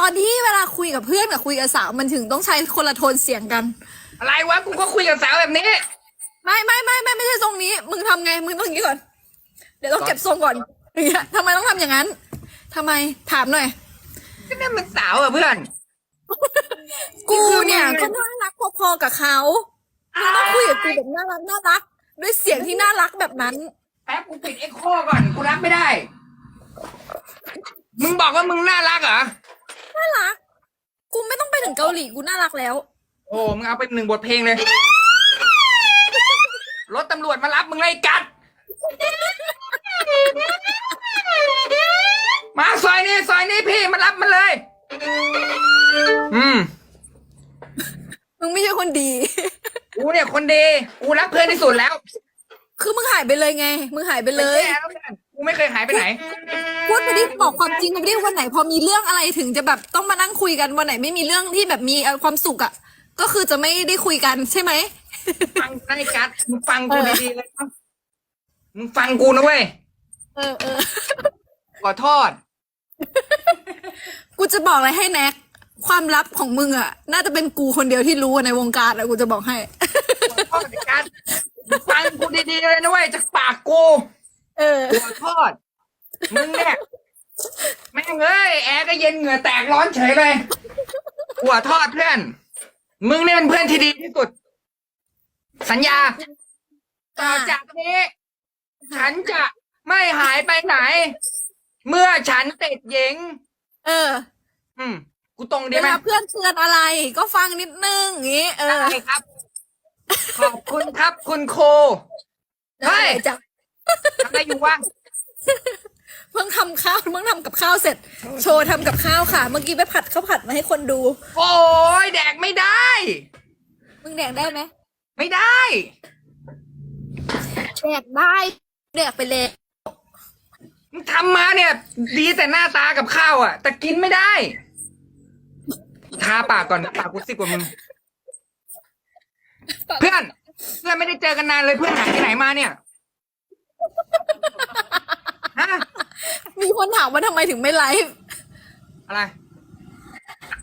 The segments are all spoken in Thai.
ตอนที่เวลาคุยกับเพื่อนกับคุยกับสาวมันถึงต้องใช้คนละโทนเสียงกัน อะไรวะกูก็คุยกับสาวแบบนี้ ไม่ไม่ไม่ไม่ไม่ใช่ทรงนี้ มึงทำไงมึงต้องอย่างนี้ก่อน เดี๋ยวต้องเก็บทรงก่อนอย่างเงี้ยทำไมต้องทำอย่างนั้นทำไมถามหน่อย ก็นี่นมันสาวอะเพื่อน กูเนี่ยคือมึก็งน่ารักพอๆกับเขามึงต้องคุยกับกูแบบน่ารักน่ารัก ด้วยเสียงที่น่ารักแบบนั้น แป๊บกูปิดเอ็กโคก่อนกูรับไม่ได้ มึงบอกว่ามึงน่ารักเหรอ น่ารัก กูไม่ต้องไปถึงเกาหลีกูน่ารักแล้ว โอ้มึงเอาไปหนึ่งบทเพลงเลย รถตำรวจมารับมึงเลยไอ้กัด มาซอยนี้ซอยนี้พี่มารับมันเลย อืมมึงไม่ใช่คนดี กูเนี่ยคนดี กูรักเพื่อนที่สุดแล้วคือมึงหายไปเลยไง มึงหายไปเลยกูไม่เคยหายไปไหน พูดไปดิบอกความจริงไปดิวันไหนพอมีเรื่องอะไรถึงจะแบบต้องมานั่งคุยกันวันไหนไม่มีเรื่องที่แบบมีความสุขอะก็คือจะไม่ได้คุยกันใช่ไหมฟังนะไอ้กัดมึงฟังกูดีๆเลยนะมึงฟังกูนะเว้ยเออเออขอโทษกูจะบอกอะไรให้แน็กความลับของมึงอะ น่าจะเป็นกูคนเดียวที่รู้อะในวงการอะกูจะบอกให้ขอโทษไอ้กัดมึงฟังกูดีๆเลยนะเว้ยจากปากกูเออขอโทษ มึงเนี่ยแม่งเอ้ยแอร์ก็เย็นเหงื่อแตกร้อนเฉยเลยหัวทอดเพื่อน มึงเนี่ยเป็นเพื่อนที่ดีที่สุด สัญญา ต่อจากนี้ ฉันจะไม่หายไปไหน เมื่อฉันติดหญิง เออ อืม กูตรงดีเวไหมลาเพื่อนเตือนอะไร ก็ฟังนิดนึงอย่างงี้ เออได้ครับ ขอบคุณครับ คุณครูเฮ้ยได้จ้ะทำอะไรอยู่วะ เพิ่งทำข้าวเพิ่งทำกับข้าวเสร็จ โชว์ทำกับข้าวค่ะ เมื่อกี้ไปผัดข้าวผัดมาให้คนดู โอ้ยแดกไม่ได้ มึงแดกได้ไหมไม่ได้ แดกได้แดกไปเลยมึงทำมาเนี่ย ดีแต่หน้าตากับข้าวอะ แต่กินไม่ได้ทาปากก่อนปากกูสิกว่ามึงเพื่อน เพื่อนไม่ได้เจอกันนานเลยเพื่อนหายไปไหนมาเนี่ยฮะ มีคนถามว่าทำไมถึงไม่ไลฟ์ อะไร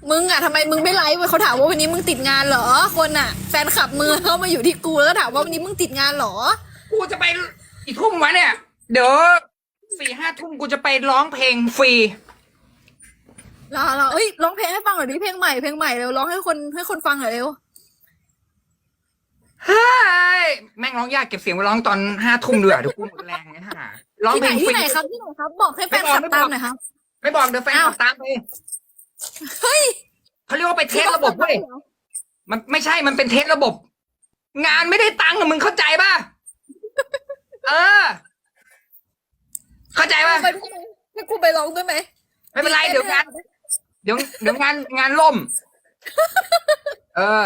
มึงอะทำไมมึงไม่ไลฟ์เขาถามว่าวันนี้มึงติดงานเหรอ คนอะแฟนคลับมือเข้ามาอยู่ที่กูแล้วก็ถามว่าวันนี้มึงติดงานเหรอ กูจะไปอีกทุ่มวะเนี่ย เดี๋ยวสี่ห้าทุ่มกูจะไปร้องเพลงฟรีรอรอเอ้ยร้องเพลงให้ฟังหน่อยดิเพลงใหม่เพลงใหม่เร็วร้องให้คนให้คนฟังหน่อยเร็วเฮ้ยแม่งร้องยากเก็บเสียงไว้ร้องตอนห้าทุ่มด้วยเดี๋ยวกูหมดแรงเนี่ยฮะ ร้องที่เพไหนลงฟที่รี ไหนครับที่ไหนครับ บอกให้แฟนคลับไม่บอก ตามหน่อยครับ ไม่บอกเดี๋ยวแฟนอ้าว ขับตามไปเฮ้ยเขาเรียกว่าไปเทสระบบเว้ยมันไม่ใช่มันเป็นเทสระบบ งานไม่ได้ตังค์อะมึงเข้าใจป่ะ เออ เข้าใจป่ะไปด้วยไหมให้กูไปร้องด้วยไหมไม่เป็นไรเดี๋ยวงาน เดี๋ยวเดี๋ยวงานงานล่ม เออ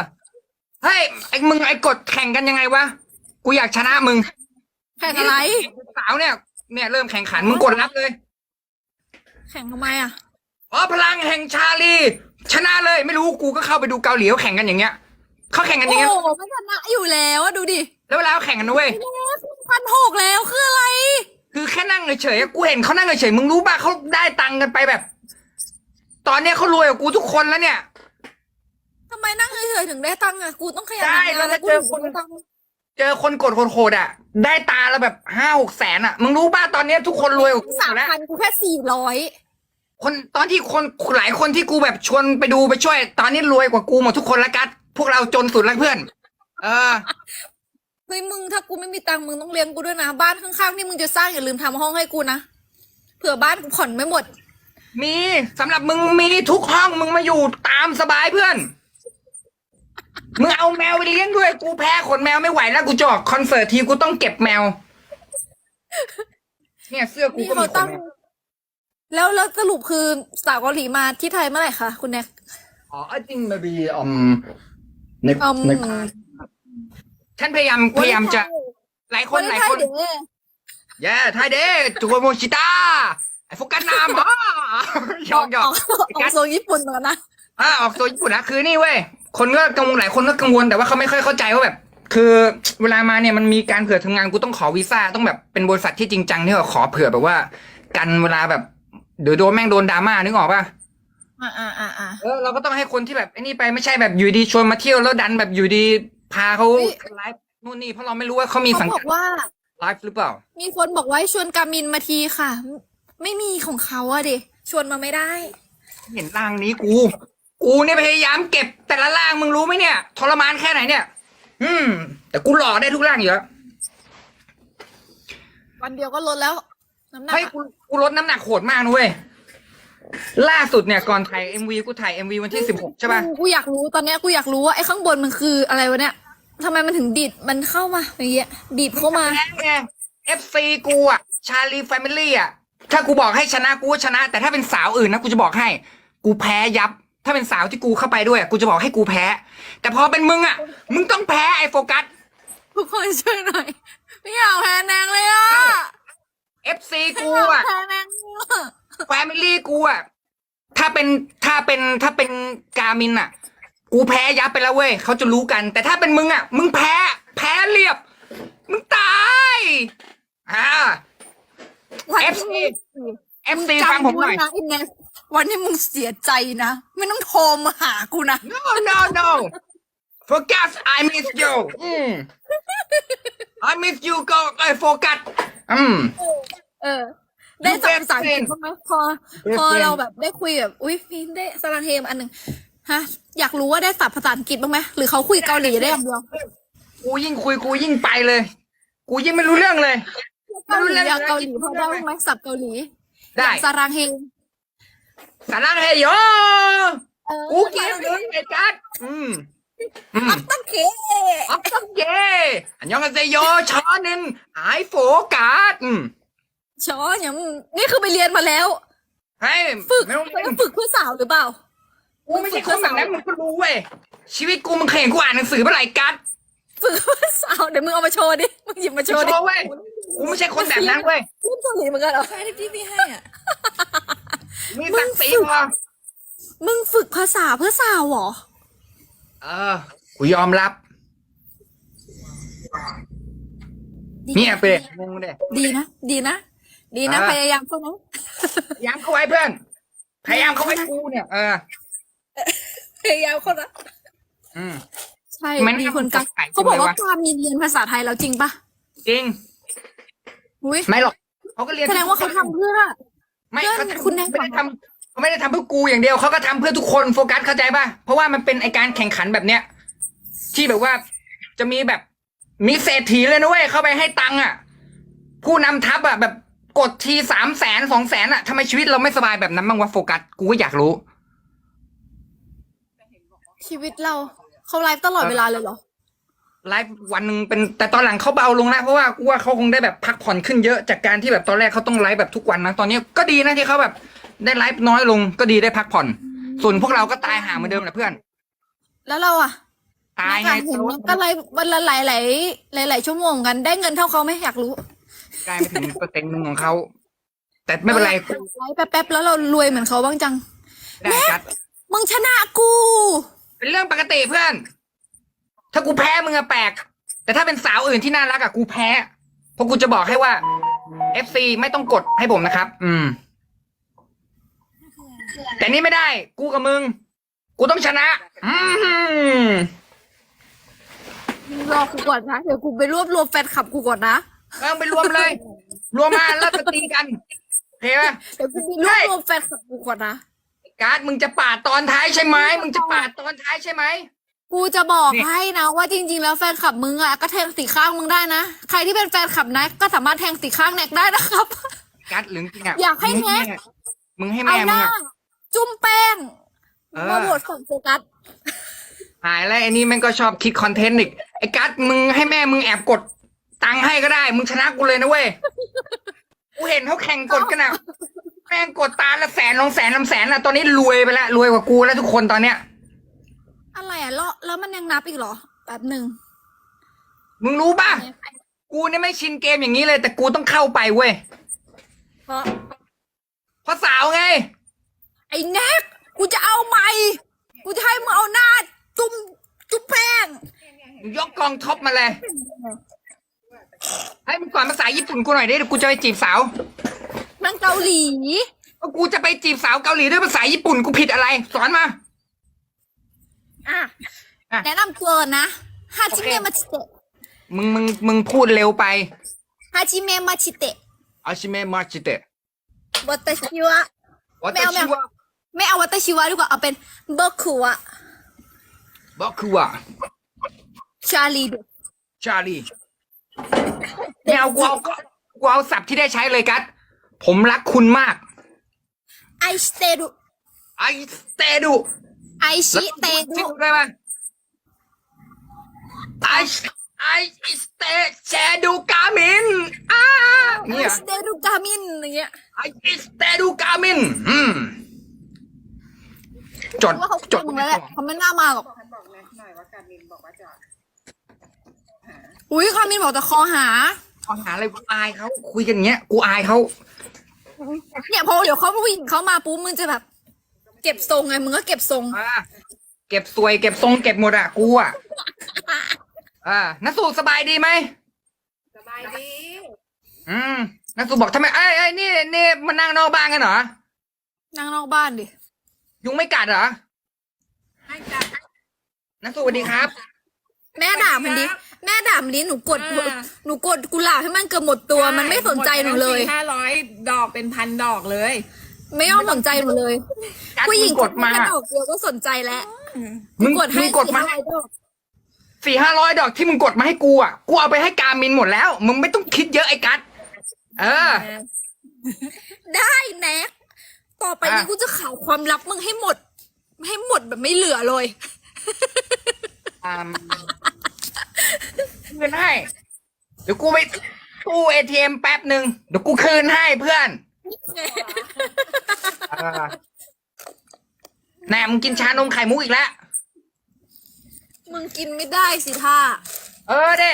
เฮ้ยไอ้มึงไอ้กดแข่งกันยังไงวะ กูอยากชนะมึงแข่งอะไร สาวเนี่ย เนี่ยเริ่มแข่งขันมึงกดรับเลย แข่งทำไมอะอ๋อพลังแห่งชาลี ชนะเลยไม่รู้กูก็เข้าไปดูเกาหลีเขาแข่งกันอย่างเงี้ยเขาแข่งกันอย่างเงี้ยโอ้โหมันชนะอยู่แล้วอะดูดิแล้วเวลาเขาแข่งกันนะเว้ยพันหกแล้วคืออะไร คือแค่นั่งเฉยๆอะกูเห็นเขานั่งเฉยๆมึงรู้ป่ะเขาได้ตังค์กันไปแบบ ตอนเนี้ยเขารวยกว่ากูทุกคนแล้วเนี่ยทำไมนั่งเฉยๆถึงได้ตังค์อะกูต้องขยันใช่ทำงานแล้วกูเจอถึงคนได้ตังค์ เจอคนกดโหดๆอะ ได้ตาละแบบห้าหกแสนอะ มึงรู้ป่ะตอนเนี้ยทุกคนรวยกว่ากูสามแล้ว พันกูแค่สี่ร้อยคนตอนที่คนหลายคนที่กูแบบชวนไปดูไปช่วย ตอนนี้รวยกว่ากูหมดทุกคนละกัดพวกเราจนสุดแล้วเพื่อน เออ เฮ้ยมึงถ้ากูไม่มีตังค์มึงต้องเลี้ยงกูด้วยนะ บ้านข้างๆที่มึงจะสร้างอย่าลืมทำห้องให้กูนะเผื่อบ้านกูผ่อนไม่หมด มีสำหรับมึงมีทุกห้องมึงมาอยู่ตามสบายเพื่อน มึงเอาแมวไปเลี้ยงด้วย กูแพ้ขนแมวไม่ไหวแล้วกูจะออกคอนเสิร์ตทีกูต้องเก็บแมว เนี่ยเสื้อกูนี่ก็เขามีขตั้นง แมวแล้วแล้วสรุปคือสาวเกาหลีมาที่ไทยเมื่อไหร่คะคุณแน็ก Uh, I think maybe um next อืม next ฉันพยายามพยายามจะ หลายคนหลายคนเด้อแย่ไทยเด้จูโกโมชิตาไอโฟกัสนามอ๋อยอกหยอกออกโซนญี่ปุ่นเหมือนกันนะ อ่าออกตัวญี่ปุ่นนะคือนี่เว้ย คนก็กังวลหลายคนก็กังวลแต่ว่าเขาไม่ค่อยเข้าใจว่าแบบ คือเวลามาเนี่ยมันมีการเผื่อทำงานกูต้องขอวีซ่าต้องแบบเป็นบริษัทที่จริงจังที่แบบขอเผื่อแบบว่า กันเวลาแบบเดี๋ยวโดนแม่งโดนดราม่านึกออกป่ะอ่าอ่าอ่าอ่าเออเราก็ต้องให้คนที่แบบไอ้นี่ไปไม่ใช่แบบอยู่ดีชวนมาเที่ยวแล้วดันแบบอยู่ดีพาเขาเฮ้ยไลฟ์นู่นนี่เพราะเราไม่รู้ว่าเขามีเขาสังบกัอดกว่าไลฟ์หรือเปล่า มีคนบอกว่าให้ชวนกามินมาทีค่ะ ไม่มีของเขาอะดิชวนมาไม่ได้ เห็นร่างนี้กู กูเนี่ยพยายามเก็บแต่ละร่างมึงรู้ไหมเนี่ยทรมานแค่ไหนเนี่ย อืม แต่กูหล่อได้ทุกร่างอยู่แล้ววันเดียวก็ลดแล้วน้ำหนักเฮ้ยอะกูกูลดน้ำหนักโหดมากนะเว้ยล่าสุดเนี่ยก่อนถ่ายเอ็มวีกูถ่ายเอ็มวีวันที่สิบหกใช่ป่ะ กูกูอยากรู้ตอนเนี้ยกูอยากรู้ว่าไอ้ข้างบนมันคืออะไรวะเนี่ยทำไมมันถึงดีดมันเข้ามาอย่างเงี้ยดีดเข้ามา แพ้ไง FC กูอะชาลีแฟมิลี่อะถ้ากูบอกให้ชนะกูก็ชนะ แต่ถ้าเป็นสาวอื่นนะ กูจะบอกให้ กูแพ้ยับ ถ้าเป็นสาวที่กูเข้าไปด้วยอะกูจะบอกให้กูแพ้ แต่พอเป็นมึงอะ มึงต้องแพ้ไอ้โฟกัส ทุกคนช่วยหน่อยไม่อยากแพ้แนงเลยอะ FC ไม่กูอยากอะ แพ้แนงเลยอะแฟมิลี่กูอะ ถ้าเป็นถ้าเป็นถ้าเป็นกามินอะ กูแพ้ยับไปแล้วเว้ยเขาจะรู้กัน แต่ถ้าเป็นมึงอะ มึงแพ้ แพ้เรียบ มึงตายอ่า วัน FC ที่ FC ฟังผมหน่อย จำไว้นะไอ้แนง วันที่มึงเสียใจนะ ไม่ต้องโทรมาหากูนะ No, no, no. Focus, I miss you. อืม I miss you ก็ไอ้โฟกัสอืม เออ ได้สับภาษาอังกฤษ Best friend บ้างไหมพอ Best พอ friend เราแบบได้คุยแบบอุ้ยพี่ได้สลังเฮมอันหนึ่งฮะ อยากรู้ว่าได้สับภาษาอังกฤษบ้างไหมหรือเขาคุยเกาหลีได้อย่างเดียวกูยิ่งคุยกูยิ่งไปเลย กูยิ่งไม่รู้เรื่องเลย เกาหลีอะเกาหลีพอได้บ้างไหมสับเกาหลีได้ อย่างสลังเฮมสารังเฮโยเออกูเกลียดเลยไอ้กัดอืมอืมตั้งเคอัพตังเย่อันยองกันเซโยชอนึงไอโฟกัสอืมชออย่างนี่คือไปเรียนมาแล้วเฮ้ยฝึกไม่ต้องแล้วฝึกเพื่อสาวหรือเปล่ากูไม่ใช่คนแบบนั้นมึงก็รู้เว้ย ชีวิตกูมึงเคยเห็นกูอ่านหนังสือเมื่อไหร่กัดฝึกเพื่อสาวเดี๋ยวมึงเอามาโชว์ดิมึงหยิบมาโชโชว์ดิว์เว้ย กูไม่ใช่คนแบบนั้นเว้ยเล่นเกาหลีเหมือนกันเหรอใช่ที่พี่ให้อะ มีศักดิ์ศรีพอมึงฝึกภาษาเพื่อสาวเหรอ เออกูยอมรับเนี่ยไปเลยมึงเด้ดีนะ ดีนะ ดีนะอ่าพยายามเข้านะพยายามเข้าไว้เพื่อน พยายามเข้าไว้กูเนี่ย เออ พยายามเข้านะอืม ใช่ มันมีคนกักมันขายเขาบอกว่าจังเลยวะความมีเรียนภาษาไทยแล้วจริงปะจริง อุ้ยไม่หรอกเขาก็เรียนแสดงว่าเขาทำเพื่อ ไม่เพื่อนเขาคุณแน่ไม่ได้ทำเขาไม่ได้ทำเพื่อกูอย่างเดียวเขาก็ทำเพื่อทุกคนโฟกัสเข้าใจป่ะเพราะว่ามันเป็นไอการแข่งขันแบบเนี้ยที่แบบว่าจะมีแบบมีเศรษฐีเลยนะเว้ยเข้าไปให้ตังค์อะ ผู้นำทัพอะแบบกดทีสามแสนสองแสนอะทำไมชีวิตเราไม่สบายแบบนั้นบ้างวะโฟกัสกูก็อยากรู้ ชีวิตเราเขาไลฟ์ตลอดเวลาเลยเหรอ ไลฟ์วันหนึ่งเป็นแต่ตอนหลังเขาเบาลงนะเพราะว่ากูว่าเขาคงได้แบบพักผ่อนขึ้นเยอะจากการที่แบบตอนแรกเขาต้องไลฟ์แบบทุกวันนะตอนนี้ก็ดีนะที่เขาแบบได้ไลฟ์น้อยลงก็ดีได้พักผ่อน ส่วนพวกเราก็ตายหาเหมือนเดิมแหละเพื่อน แล้วเราอะตายนัไงกอ่านเห็นมันก็ไลฟ์วันละหลายหลายหลายหลายๆชั่วโมงกันได้เงินเท่าเขาไหมอยากรู้ได้ไม่ถึงเปอร์เซ็นต์หนึ่งของเขาแต่ไม่เป็นไรไลฟ์แป๊บๆแล้วเรารวยเหมือนเขาบ้างจังได้ครับมึงชนะกู เป็นเรื่องปกติเพื่อน ถ้ากูแพ้มึงอะแปลก แต่ถ้าเป็นสาวอื่นที่น่ารักอะกูแพ้ เพราะกูจะบอกให้ว่า FC ไม่ต้องกดให้ผมนะครับ อืม แต่นี่ไม่ได้ กูกับมึง กูต้องชนะ อืมรอกูก่อนนะเดี๋ยวกูไปรวบรวมแฟนคลับกูก่อนนะเออไปรวมเลย รวมมาแล้วจะตีกันโอเคป่ะเดี๋ยวกูไปรวบรวมแฟนคลับกูก่อนนะ การ์ดมึงจะปาดตอนท้ายใช่ไหมมึงจะปาดตอนท้ายใช่ไหม กูจะบอกนี่ให้นะว่าจริง ๆ แล้วแฟนคลับมึงอะก็แทงสีข้างมึงได้นะ ใครที่เป็นแฟนคลับแน็กก็สามารถแทงสีข้างแน็กได้นะครับการ์ดหรือจริงอะอยากให้มึงแฮกมึงให้เอาแม่หมึงน้าอะ จุ่มแป้งเออ มาโหวตฝั่งโฟกัสหายแล้วไอ้นี่แม่งก็ชอบคิดคอนเทนต์อีกไอ้กัสมึงให้แม่มึงแอบกดตังค์ให้ก็ได้ มึงชนะกูเลยนะเว้ยกูเห็นเขาแข่งกดกันอะแม่งกดตาละแสนลงแสนลำแสนอะตอนนี้รวยไปแล้วรวยกว่ากูแล้วทุกคนตอนเนี้ย อะไรอะแล้วแล้วมันยังนับอีกเหรอแป๊บหนึ่งมึงรู้ป่ะ กูเนี่ยไม่ชินเกมอย่างนี้เลย แต่กูต้องเข้าไปเว้ยเพราะเพราะสาวไง ไอ้แน็กกูจะเอาใหม่กูจะให้มึงเอาหน้า จุ่มจุ่มแป้งยกกองท็อปมาเลย ให้มึงก่อนภาษาญี่ปุ่นกูหน่อยดิเดี๋ยวกูจะไปจีบสาวมันเกาหลี ก็ว่ากูจะไปจีบสาวเกาหลีด้วยภาษาญี่ปุ่นกูผิดอะไร สอนมา อะอะ แนะนำตัวก่อนนะฮาจิเมะมาชิเตะมึงมึงมึงพูดเร็วไปฮาจิเมะมาชิเตะอาชิเมะมาชิเตะวัตชิวะวัไม่ตเอาไม่ชิเอาวะไม่เอาวัตชิวะดีกว่าเอาเป็นเบอร์คุวะบอกคือว่าชาลีดูชาลีไม่เอากูเอากูเอาศัพท์ที่ได้ใช้เลยกัสผมรักคุณมาก ไอสเตรุไอสเตดู ไอชิเตจริรุงได้ไหมไอไอสเตเชดูกามินอ่าไอเนี่ยสเตรุกามินอย่างเงี้ย ไอสเตดูกามินอืมจดว่าเขาจจดดมึงแล้วแหละเขาไม่น่ามาหรอกพันบอกนะหน่อยว่าการมินบอกว่าจะอุ้ยคามินบอกจะคอหาขอหาอะไรกูอายเขาคุยกันอย่างเงี้ย กูอายเขาเนี่ยพอเดี๋ยวเขาผู้หญิงเขามาปุ๊บมึงจะแบบ เก็บทรงไงมึงก็เก็บทรงอ่าเก็บสวย เก็บทรงเก็บหมดอะกูอะอ่านัสูสบายดีไหมสบายดี อืมนัสูบอกทำไมไอ้ไอ้ยนี่นี่มานั่งนอกบ้านกันเหรอนั่งนอกบ้านดิยุงไม่กัดเหรอให้จัด นัสูสวัสดีครับ แม่ด่ามันดิแม่ด่ามันดิหนูกดหนูกดกุหลาบให้มันเกือบหมดตัวมันไม่สนใจหนูเลย ห้าร้อยดอกเป็นพันดอกเลย ไม่ยอมสนใจหนูเลยกัดผู้หญิงมึงกดมา แค่ดอกเดียวก็สนใจแล้วมึงกดให้มึงกดมา สี่ห้าร้อยดอกสี่ห้าร้อยดอกที่มึงกดมาให้กูอะ กูเอาไปให้กามินหมดแล้ว มึงไม่ต้องคิดเยอะไอ้กัดเออ ได้แน็กต่อไปนี้อะ กูจะข่าวความลับมึงให้หมด ให้หมดแบบไม่เหลือเลย อ่าคืนให้ เดี๋ยวกูไปตู้เอทีเอ็มแป๊บหนึ่งเดี๋ยวกูคืนให้เพื่อนเออแหนมงกินชานมไข่มุกอีกแล้ว มึงกินไม่ได้สิท่าเออเด้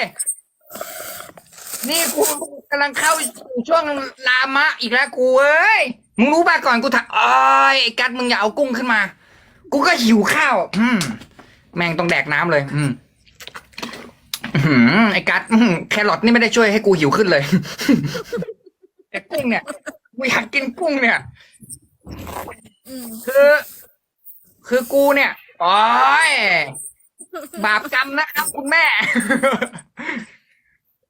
นี่กูกำลังเข้าสู่ช่วงลามะอีกแล้วกูเอ้ย มึงรู้ป่ะก่อนกูถามอ้อยไอ้กัดมึงอย่าเอากุ้งขึ้นมา กูก็หิวข้าว อืม แม่งต้องแดกน้ำเลย อืมอื้อหือไอ้กัดอื้อหือแครอทนี่ไม่ได้ช่วยให้กูหิวขึ้นเลย แต่กุ้งเนี่ย กูอยากกินกุ้งเนี่ยอืมคือ คือกูเนี่ยโอ้ยบาปกรรมนะครับคุณแม่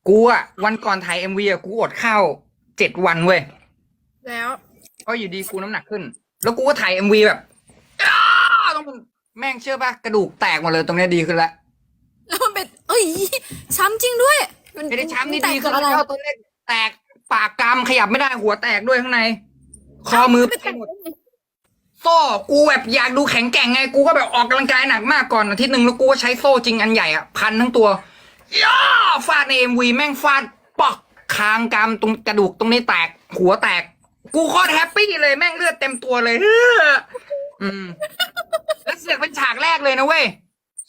กูอะวันก่อนถ่ายเอ็มวีอะกูอดข้าวเจ็ดวันเว้ย แล้ว ก็อยู่ดีกูน้ำหนักขึ้น แล้วกูก็ถ่ายเอ็มวีแบบอ้าต้องแม่งเชื่อปะกระดูกแตกหมดเลยตรงเนี้ยดีขึ้นแล้วแล้วมันเป็นเอ้ยช้ำจริงด้วยไม่ได้ช้ำนี่แตดีกขึ้จานกอะไร แล้วตัวเล็กแตก ปากกรามขยับไม่ได้หัวแตกด้วยข้างใน คอมือไปไปแตกหมดโซ่กูแบบอยากดูแข็งแกร่งไง กูก็แบบออกกำลังกายหนักมากก่อนอาทิตย์หนึ่งแล้วกูก็ใช้โซ่จริงอันใหญ่อะพันทั้งตัวย่าฟาดในเอ็มวีแม่งฟาดปอกคางกรามตรงกระดูกตรงนี้แตก หัวแตก กูโคตรแฮปปี้เลยแม่งเลือดเต็มตัวเลยเฮ้ออืม แล้วเสือกเป็นฉากแรกเลยนะเว้ย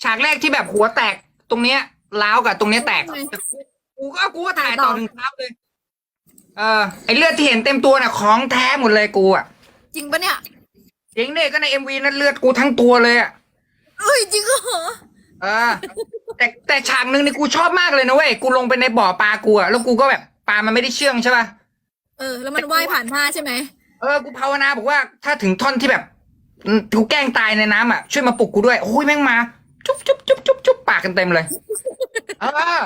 ฉากแรกที่แบบหัวแตกตรงเนี้ยล้าวกับตรงเนี้ยแตกแต่กูกูก็กูก็ถ่ายต่อถึงเช้าเลย เออไอเลือดที่เห็นเต็มตัวน่ะของแท้หมดเลยกูอะจริงปะเนี่ยจริงเนี่ยก็ในเอ็มวีนั้นเลือดกูทั้งตัวเลยอะเอ้ยจริงเหรอเออแต่แต่ฉากหนึ่งนี่กูชอบมากเลยนะเว้ยกูลงไปในบ่อปลากูอะแล้วกูก็แบบปลามันไม่ได้เชื่องใช่ป่ะเออ แล้วมันว่ายผ่านผ้าใช่ไหมเออกูภาวนาบอกว่าถ้าถึงท่อนที่แบบอืมกูแกล้งตายในน้ำอะช่วยมาปลุกกูด้วยโอ้ยแม่งมา จุ๊บจุ๊บจุ๊บจุ๊บจุ๊บปากกันเต็มเลยเออ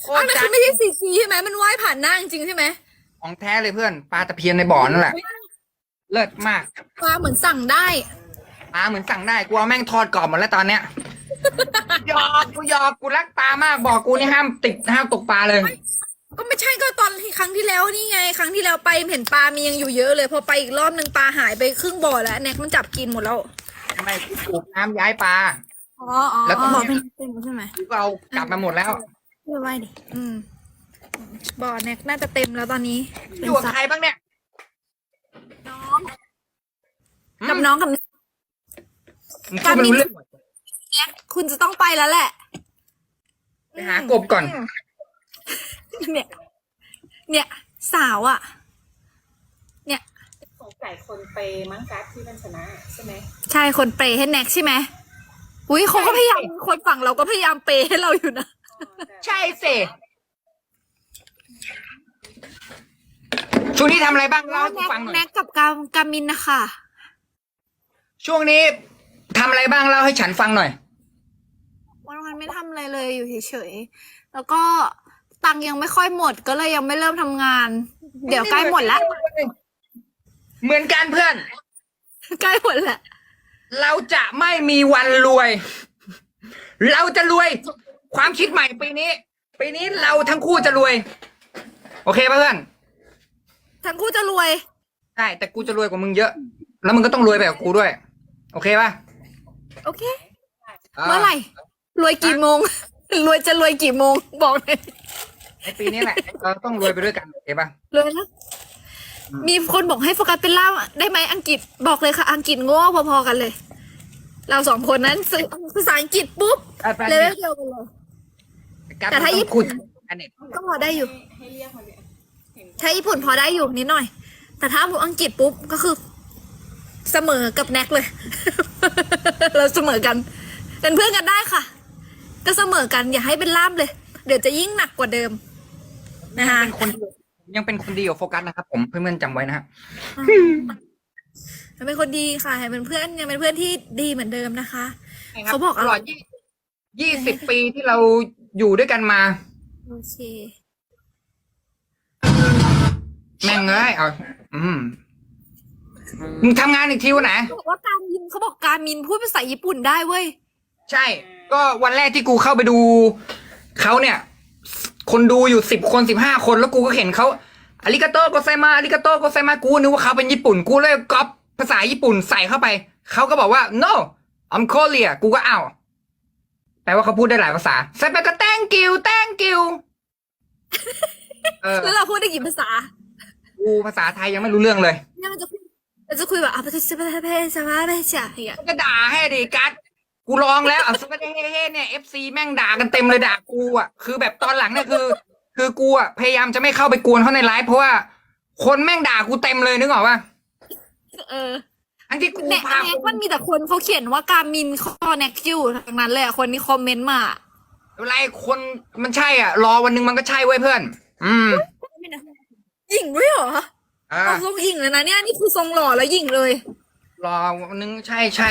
โคอัตนรนั้นจัคืดอไม่ใช่ซีจีใช่ไหมมันว่ายผ่านหน้าจริงๆใช่ไหม ของแท้เลยเพื่อน ปลาตะเพียนในบ่อนั่นแหละ เลิศมากปลาเหมือนสั่งได้ปลาเหมือนสั่งได้กูเอาแม่งทอดกรอบหมดแล้วตอนเนี้ยหยอกกูหยอกกูรักปลามากบอกกูนี่ห้ามติดห้ามตกปลาเลย ก็ไม่ใช่ก็ตอนที่ครั้งที่แล้วนี่ไง ครั้งที่แล้วไปเห็นปลามียังอยู่เยอะเลย พอไปอีกรอบนึงปลาหายไปครึ่งบ่อแล้วแน็กมันจับกินหมดแล้วทำไมกูสูบน้ำย้ายปลา อ๋ออ๋อแล้วตอนนี้เป็นเป็นใช่ไหมกูก็เอากลับมาหมดแล้วเพื่อไว้ดิอืม บ่อแน็กน่าจะเต็มแล้วตอนนี้อยู่กับใครบ้างเนี่ย น้องกับน้องกับมึงพูดไม่รู้เรื่องแน็กคุณจะต้องไปแล้วแหละไปหากบก่อน เนี่ย เนี่ย สาวอะ เนี่ยสงสัยคนเปย์มั้งกัสที่มันชนะใช่ไหมใช่คนเปย์ให้แน็กใช่ไหมอุ้ยเขาก็พยายามคนฝั่งเราก็พยายามเปย์ให้เราอยู่นะ ใช่สิ ช่วงนี้ทำอะไรบ้างเล่าให้กูแน็กฟังหน่อยแน็กกับกามกามินนะคะช่วงนี้ทำอะไรบ้างเล่าให้ฉันฟังหน่อย วันวันๆไม่ทำอะไรเลยอยู่เฉยๆ แล้วก็ตังค์ยังไม่ค่อยหมดก็เลยยังไม่เริ่มทำงาน เดี๋ยวใกล้หมดแล้วเหมือนกันเพื่อน ใกล้หมดแล้วเราจะไม่มีวันรวย เราจะรวย ความคิดใหม่ปีนี้ ปีนี้เราทั้งคู่จะรวย โอเคป่ะเพื่อน ทั้งคู่จะรวย ใช่แต่กูจะรวยกว่ามึงเยอะ แล้วมึงก็ต้องรวยไปกับกูด้วย โอเคป่ะโอเค เมื่อไหร่ รวยกี่โมง รวยจะรวยกี่โมง บอกเลย ในปีนี้แหละเราต้องรวยไปด้วยกันโอเคป่ะรวยนะมีคนบอกให้โฟกัสเป็นล่ามได้ไหมอังกฤษบอกเลยค่ะ อังกฤษโง่พอๆกันเลย เราสองคนนั้นสื่อภาษาอังกฤษปุ๊บไปเลเวลเดียวกันเลย แต่ถ้าญี่ปุ่นอันเน็ตก็พอได้อยู่ ให้เรียกมาเลยเห็น ถ้าญี่ปุ่นพอได้อยู่นิดหน่อย แต่ถ้าพูดอังกฤษปุ๊บก็คือ เสมอกับแน็กเลย เราเสมอกัน เป็นเพื่อนกันได้ค่ะ ก็เสมอกันอย่าให้เป็นล่ามเลย เดี๋ยวจะยิ่งหนักกว่าเดิม นะคะเป็นคนดียังเป็นคนดีกับโฟกัสนะครับ ผมเพื่อนๆจำไว้นะฮะยังเป็นคนดีค่ะยังเป็นเพื่อนยังเป็นเพื่อนที่ดีเหมือนเดิมนะคะเขาบอกตลอดยี่สิบปีที่เราอยู่ด้วยกันมาโอเค แม่งเอ้ยเอาอืมมึงทำงานอีกทีวันไหน เขาบอกว่าการมินเขาบอกการมินพูดภาษาญี่ปุ่นได้เว้ย ใช่ ก็วันแรกที่กูเข้าไปดูเขาเนี่ย คนดูอยู่สิบคนสิบห้าคนแล้วกูก็เห็นเขาอาริกาโตโกไซมาอาริกาโตโกไซมากูนึกว่าเขาเป็นญี่ปุ่น กูเลยก๊อปภาษาญี่ปุ่นใส่เข้าไป เขาก็บอกว่า no I'm Korea กูก็อ้าวแปลว่าเขาพูดได้หลายภาษาใส่ไปก็ thank you thank you เออ แล้วเราพูดได้กี่ภาษา กูภาษาไทยยังไม่รู้เรื่องเลยเนี่ยมันจะคุยมันจะคุยแบบอะไปคุยไปไปไปไปจ้ะอย่างเงี้ยก็ด่าให้ดิกัดกูลองแล้วอะสวัสดีเฮ้เนี่ยเอฟซีแม่งด่ากันเต็มเลยด่ากูอะคือแบบตอนหลังเนี่ยคือ คือกูอะพยายามจะไม่เข้าไปกวนเขาในไลฟ์เพราะว่า คนแม่งด่ากูเต็มเลยนึกออกป่ะเอออันที่กูแน็กพาแน็กมันมีแต่คนเขาเขียนว่าการมินคอแน็กคิวทั้งนั้นเลยอะคนที่คอมเมนต์มาอะไรคนมันใช่อะ รอวันหนึ่งมันก็ใช่เว้ยเพื่อน อืม หญิงด้วยเหรออ่าเอาทรงหญิงเลยนะเนี่ยนี่คือทรงหล่อแล้วหญิงเลยรอวันหนึงใช่ใช่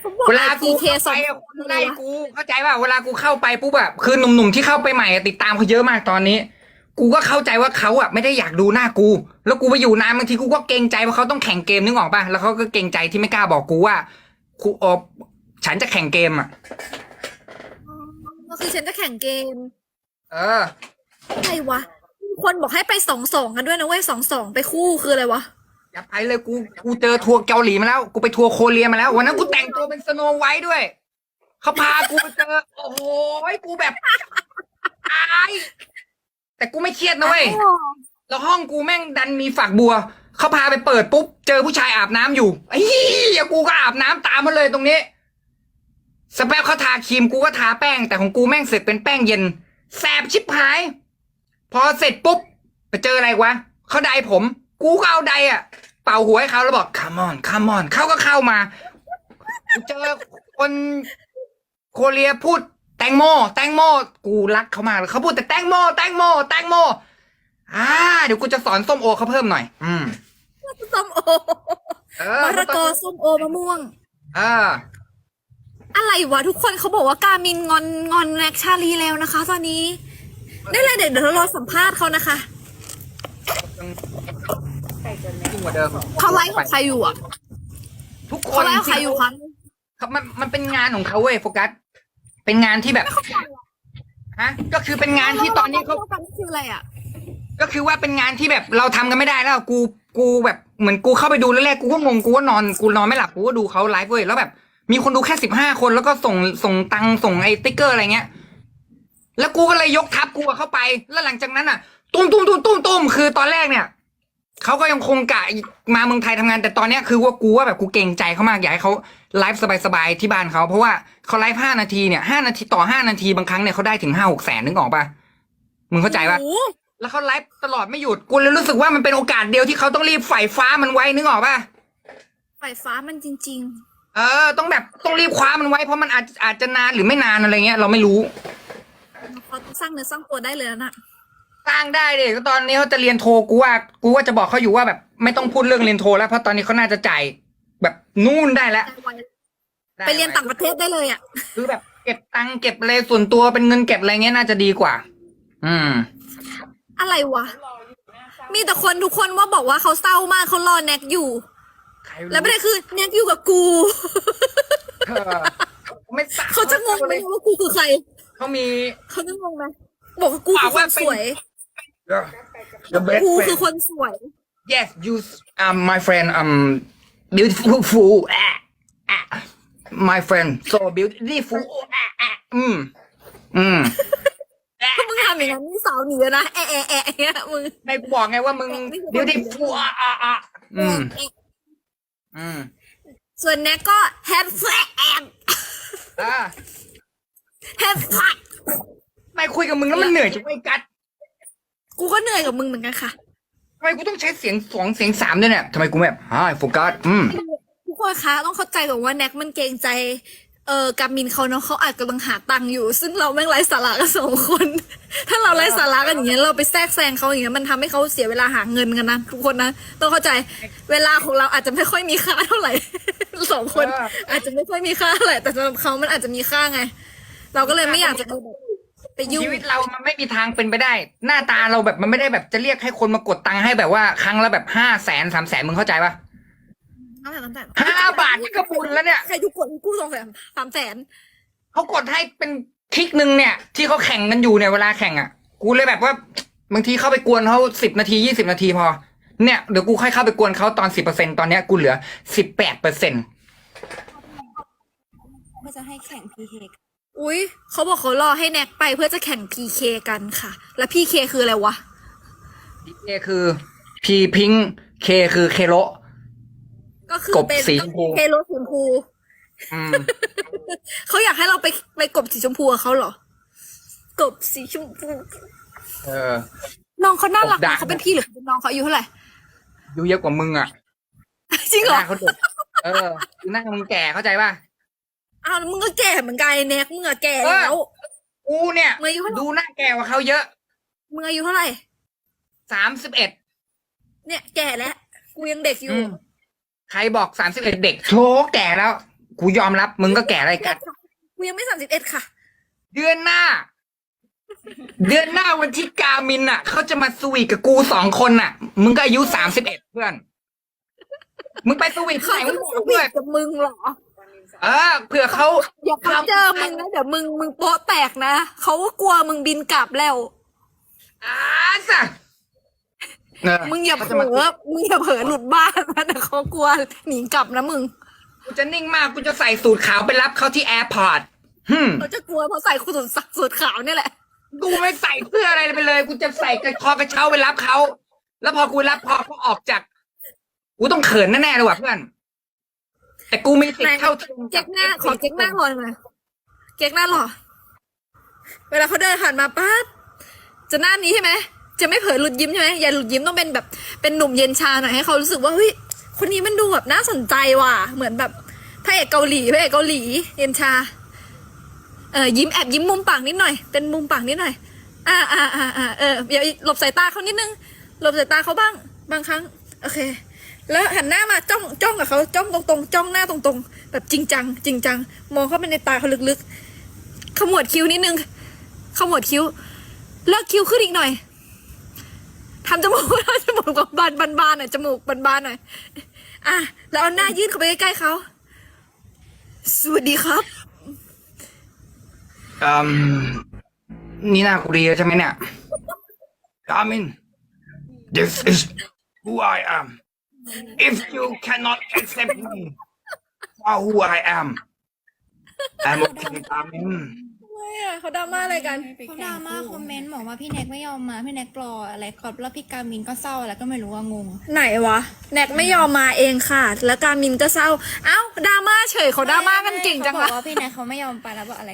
เขาบอกเวลากูเคเข้าสอไปงอะคนไล่กูเข้าใจป่ะเวลากูเข้าไปปุ๊บอะคือหนุ่มๆที่เข้าไปใหม่อะติดตามเขาเยอะมากตอนนี้ กูก็เข้าใจว่าเขาอะไม่ได้อยากดูหน้ากู แล้วกูไปอยู่นานบางทีกูก็เกรงใจว่าเขาต้องแข่งเกมนึกออกป่ะแล้วเขาก็เกรงใจที่ไม่กล้าบอกกูว่ากูเออฉันจะแข่งเกมอะก็คือฉันจะแข่งเกมเออ อะไรวะมี คนบอกให้ไปสองสองกันด้วยนะเว้ยสองสองไปคู่คืออะไรวะ อย่าไปเลยกูกูเจอทัวร์เกาหลีมาแล้ว กูไปทัวร์โคเรียมาแล้ว วันนั้นกูแต่งตัวเป็นสโนไวท์ด้วย เขาพากูไปเจอ โอ้โหกูแบบอายแต่กูไม่เครียดนะเว้ย แล้วห้องกูแม่งดันมีฝักบัว เขาพาไปเปิดปุ๊บ เจอผู้ชายอาบน้ำอยู่ไอ้เหี้ยกูก็อาบน้ำตามมาเลยตรงนี้สแปบเขาทาครีมกูก็ทาแป้ง แต่ของกูแม่งเสร็จเป็นแป้งเย็น แสบชิบหาย พอเสร็จปุ๊บไปเจออะไรวะเขาไดผม กูก็เอาไดอะเป่าหัวให้เขาแล้วบอก come on come on เขาก็เข้ามากูเจอคนโคเรียพูดแตงโม แตงโม กูรักเขามากเลยเขาพูดแต่แตงโม แตงโม แตงโม อ่า เดี๋ยวกูจะสอนส้มโอเขาเพิ่มหน่อย อืมส้มโอเออมะละกอส้มโอมะม่วงเอออะไรวะทุกคนเขาบอกว่าการมินงอนงอนแน็กชาลีแล้วนะคะ ตอนนี้ ได้เลยเดี๋ยวเดี๋ยวเรารอสัมภาษณ์เขานะคะใครจะแนะยิ่งกว่าเดิมเขาไลฟ์ของใครอยู่อะทุกคเขานไลฟ์ของใครอยู่คะเขามันมันเป็นงานของเขาเว้ยโฟกัส เป็นงานที่แบบฮะก็คือเป็นงานที่ตอนนี้เขากันคืออะไรอะ ก็คือว่าเป็นงานที่แบบเราทำกันไม่ได้แล้วกูกูแบบเหมือนกูเข้าไปดูแล้วแรกกูก็งงกูก็นอนกูนอนไม่หลับกูก็ดูเขาไลฟ์เว้ยแล้วแบบ มีคนดูแค่สิบห้าคนแล้วก็ส่งส่งตังค์ส่งไอ้ติ๊กเกอร์อะไรเงี้ย แล้วกูก็เลยยกทัพกูอะเข้าไป แล้วหลังจากนั้นอะ ตุ้มตุ้มตุ้มตุ้มตุ้มคือตอนแรกเนี่ยเขาก็ยังคงกะมาเมืองไทยทำงาน แต่ตอนเนี้ยคือว่ากูว่าแบบกูเกรงใจเขามากอยากให้เขาไลฟ์สบายๆที่บ้านเขาเพราะว่าเขาไลฟ์ห้านาทีเนี่ยห้านาทีต่อห้านาทีบางครั้งเนี่ยเขาได้ถึงห้าหกแสนนึกออกปะมึงเข้าใจปะโอ้โหแล้วเขาไลฟ์ตลอดไม่หยุดกูเลยรู้สึกว่ามันเป็นโอกาสเดียวที่เขาต้องรีบไฟฟ้ามันไว้นึกออกปะไฟฟ้ามันจริงเออ ต้องแบบต้องรีบคว้ามันไว้เพราะมันอาจอาจจะนานหรือไม่นานอะไรเงี้ยเราไม่รู้ๆ เขาสร้างเนื้อสร้างตัวได้เลยนะสร้างได้ดิก็ตอนนี้เขาจะเรียนโทกูว่ากูว่าจะบอกเขาอยู่ว่าแบบไม่ต้องพูดเรื่องเรียนโทแล้วเพราะตอนนี้เขาน่าจะจ่ายแบบนู่นได้แล้วไปเรียนต่างประเทศได้เลยอะคือแบบเก็บตังค์เก็บอะไรส่วนตัวเป็นเงินเก็บอะไรเงี้ยน่าจะดีกว่า อืม อะไรวะรออยู่หน้าเศร้ามีแต่คนทุกคนว่าบอกว่าเขาเศร้ามากเขารอแน็กอยู่ใครรู้แล้วประเด็นคือแน็กอยู่กับกูเออไม่ทรบเขาจะงงไหมว่ากูคือใคร เขามี เขาจะงงไหมบอกว่ากูคือคนสวย the best กูคือ friend คนสวย yes you um my friend um beautiful อะอะ my friend so beautiful อะอะอืมอืมถ้ามึงทำอย่างนั้นนี่สาวหนีแล้วนะแอะแอะแอะอย่างเงี้ยมึงในกูบอกไงว่ามึง beautiful อะอะอะอืมอืมส่วนแน็กก็แฮปแฟกอ่าแฮปแฟก ไม่คุยกับมึงแล้วมันเหนื่อยจังไอ้กัดกูก็เหนื่อยกับมึงเหมือนกันค่ะทำไมกูต้องใช้เสียงสองเสียงสามด้วยเนี่ยทำไมกูแบบฮ่าโฟกัสอืมทุกคนคะต้องเข้าใจก่อนว่าแน็กมันเกรงใจเออกามินเขาเนาะเขาอาจกำลังหาตังค์อยู่ ซึ่งเราแม่งไร้สาระกันสองคน ถ้าเราไร้สาระกันอย่างเงี้ยเราไปแทรกแซงเขาอย่างเงี้ยมันทำให้เขาเสียเวลาหาเงินกันนะทุกคนนะต้องเข้าใจเวลาของเราอาจจะไม่ค่อยมีค่าเท่าไหร่สองคน อาจจะไม่ค่อยมีค่าเท่าไหร่แต่สำหรับเขามันอาจจะมีค่าไง เราก็เลยไม่อยากจะไปแบบไปยุ่งชีวิตเรามันไม่มีทางเป็นไปได้ หน้าตาเราแบบมันไม่ได้แบบจะเรียกให้คนมากดตังค์ให้แบบว่า ครั้งละแบบห้าแสนสามแสนมึงเข้าใจปะเอาแต่ตั้งแต่ห้าบาทนี่ก็บุญแล้วเนี่ยใครทุกคนกู้สองแสนสามแสนเขากดให้เป็นคลิกหนึ่งเนี่ย ที่เขาแข่งกันอยู่เนี่ยเวลาแข่งอะ กูเลยแบบว่าบางทีเข้าไปกวนเขาสิบนาทียี่สิบนาทีพอ เนี่ยเดี๋ยวกูค่อยเข้าไปกวนเขาตอนสิบเปอร์เซ็นตอนเนี้ยกูเหลือสิบแปดเปอร์เซ็นก็จะให้แข่ง PK กัน อุ้ยเขาบอกเขารอให้แน็กไปเพื่อจะแข่ง PK กันค่ะ แล้ว PK คืออะไรวะ เคคือพีพิงเคคือเคโรก็คือกบเป็นสีชมพู เคโรสีชมพูอืม เขาอยากให้เราไปไปกบสีชมพูกับเขาเหรอ กบสีชมพูเออ น้องเขาน่ารักกบดานะเขาเป็นพี่หรือเขาเป็นน้องเขาอายุเท่าไหร่อายู่เยอะกว่ามึงอะจริงเหรหอน้าเขาเด็กเออหน้ามึงแก่เข้าใจป่ะ อ้าวมึงก็แก่เหมือนกันไอ้แน็กมึงอะแก่เออแล้วกูเนี่ย มึงอายุเท่าไหร่ดูหน้าแก่กว่าเขาเยอะมึงอายุเท่าไหร่ สามสิบเอ็ดเนี่ยแก่แล้ว กูยังเด็กอยู่ใครบอกสามสิบเอ็ดเด็กโถแก่แล้ว กูยอมรับมึงก็แก่อะไรกัน กูยังไม่สามสิบเอ็ดค่ะ เดือนหน้า เดือนหน้าวันที่กามินอะ เขาจะมาสวีทกับกูสองคนน่ะ มึงก็อายุสามสิบเอ็ดเพื่อน มึงไปสวีทที่เขาไหนจะมึงมาบสอกวีด้วย ทกับมึงเหรอ เออเผื่อเขาอย่าเขาเจอมึงนะเดี๋ยวมึงมึงโป๊ะแตกนะเขาก็กลัวมึงบินกลับแล้วอาสะเออมึงอย่าขเผจะลมาอมึงอย่าเผลอหลุดบ้านนะแต่เขากลัวหนีกลับนะมึงกูจะนิ่งมากกูจะใส่สูทขาวไปรับเขาที่แอร์พอร์ตฮึมเขาจะกลัวเพราะใส่คุณสักสูทขาวเนี่ยแหละ กูไม่ใส่เสื้ออะไรไปเลย กูจะใส่กระคอกระเช้าไปรับเขา แล้วพอกูรับพอเขาออกจาก กูต้องเขินแน่ๆเลยว่ะเพื่อน แต่กูมีสิทธิ์เท่าเทียมกัเจ๊บกหน้า ขอเจ๊กหน้าหล่อหน่อยเจ๊กหน้าหล่อเวลาเขาเดินผ่านมาปั๊บจะหน้านี้ใช่ไหมจะไม่เผลอหลุดยิ้มใช่ไหมอย่าหลุดยิ้มต้องเป็นแบบเป็นหนุ่มเย็นชาหน่อยให้เขารู้สึกว่าเฮ้ยคนนี้มันดูแบบน่าสนใจว่ะ เหมือนแบบพระเอกเกาหลีพระเอกเกาหลีเย็นชาเออยิ้มแอบยิ้มมุมปากนิดหน่อย เป็นมุมปากนิดหน่อย อ่าอ่าอ่าอ่าเอออย่าหลบสายตาเขานิดนึงหลบสายตาเขาบ้าง บางครั้ง โอเค แล้วหันหน้ามาจ้องจ้องกับเขาจ้องตรงๆจ้องหน้าตรงๆ แบบจริงจังจริงจังมองเข้าไปในตาเขาลึกๆขมวดคิ้วนิดนึงขมวดคิ้ว เลิกคิ้วขึ้นอีกหน่อยทำจมูกทำจมูกแบบบานบานบานหน่อยจมูกบานบานหน่อยอะแล้วเอาหน้ายื่นเข้าไปใกล้ๆเขาสวัสดีครับอืมนี่หน้ากูดีแล้วใช่ไหมเนี่ย Carmen this is who I am if you cannot accept me for who I am I'm okay Carmen ไม่อะเขาดราม่าอะไรกันเขาดราม่าคอมเมนต์บอกว่าพี่แน็กไม่ยอมมาพี่แน็กรออะไรก่อนแล้วพี่กามินก็เศร้าแล้วก็ไม่รู้ว่างงไหนวะแน็กไม่ยอมมาเองค่ะ แล้วการมินก็เศร้า เอ้าดราม่าเฉยเขาดราม่ากันเก่งจังเขาบละอกว่าพี่แน็กเขาไม่ยอมไปแล้วบอกอะไร